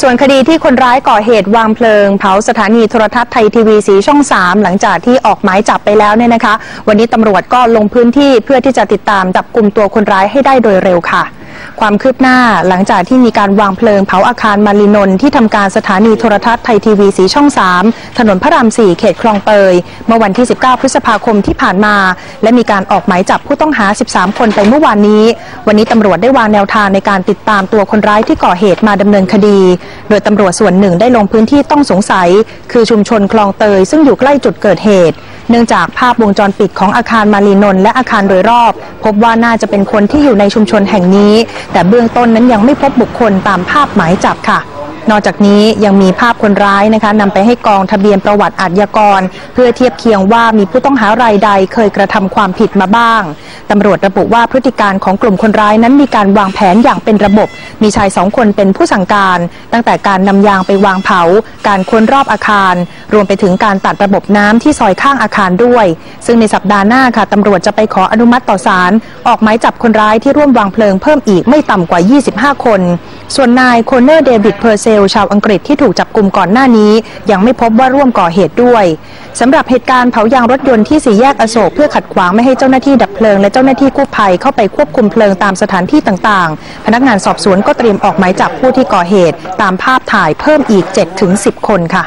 ส่วนคดีที่คนร้ายก่อเหตุวางเพลิง เผาสถานีโทรทัศน์ไทยทีวีสีช่อง 3 หลังจากที่ออกหมายจับไปแล้วเนี่ยนะคะ วันนี้ตำรวจก็ลงพื้นที่เพื่อที่จะติดตามจับกลุ่มตัวคนร้ายให้ได้โดยเร็วค่ะ ความคืบหน้าหลังจากที่มีการวางเพลิงเผาอาคารมารีนนท์ที่ทำการสถานีโทรทัศน์ไทยทีวีสีช่อง 3 ถนนพระราม 4 เขตคลองเตยเมื่อวันที่ 19 พฤษภาคมที่ผ่านมา และมีการออกหมายจับผู้ต้องหา 13 คนไปเมื่อวานนี้ วันนี้ตำรวจได้วางแนวทางในการติดตามตัวคนร้ายที่ก่อเหตุมาดำเนินคดี โดยตำรวจส่วนหนึ่งได้ลงพื้นที่ต้องสงสัย คือชุมชนคลองเตย ซึ่งอยู่ใกล้จุดเกิดเหตุ เนื่องจากภาพวงจรปิดของอาคารมารีนนและอาคารโดยรอบ พบว่าน่าจะเป็นคนที่อยู่ในชุมชนแห่งนี้แต่เบื้องต้นนั้นยังไม่พบบุคคลตามภาพหมายจับค่ะ นอกจากนี้ยังมีภาพคนร้ายนะคะนำไปให้กองทะเบียนประวัติอาชญากร เพื่อเทียบเคียงว่ามีผู้ต้องหารายใดเคยกระทำความผิดมาบ้างตำรวจระบุว่าพฤติการของกลุ่มคนร้ายนั้นมีการวางแผนอย่างเป็นระบบ มีชายสองคนเป็นผู้สั่งการ ตั้งแต่การนำยางไปวางเผา การค้นรอบอาคาร รวมไปถึงการตัดระบบน้ำที่ซอยข้างอาคารด้วย ซึ่งในสัปดาห์หน้าค่ะตำรวจจะไปขออนุมัติต่อศาลออกหมายจับคนร้ายที่ร่วมวางเพลิงเพิ่มอีกไม่ต่ำกว่า 25 คน ส่วนนายโคเนอร์เดวิดเพอร์เซลชาวอังกฤษที่ถูกจับกลุ่มก่อนหน้านี้ ยังไม่พบว่าร่วมก่อเหตุด้วยสำหรับเหตุการณ์เผายางรถยนต์ที่สี่แยกอโศกเพื่อขัดขวางไม่ให้เจ้าหน้าที่ดับเพลิงและเจ้าหน้าที่กู้ภัยเข้าไปควบคุมเพลิงตามสถานที่ต่างๆ พนักงานสอบสวนก็เตรียมออกหมายจับผู้ที่ก่อเหตุ ตามภาพถ่ายเพิ่มอีก 7-10 คนค่ะ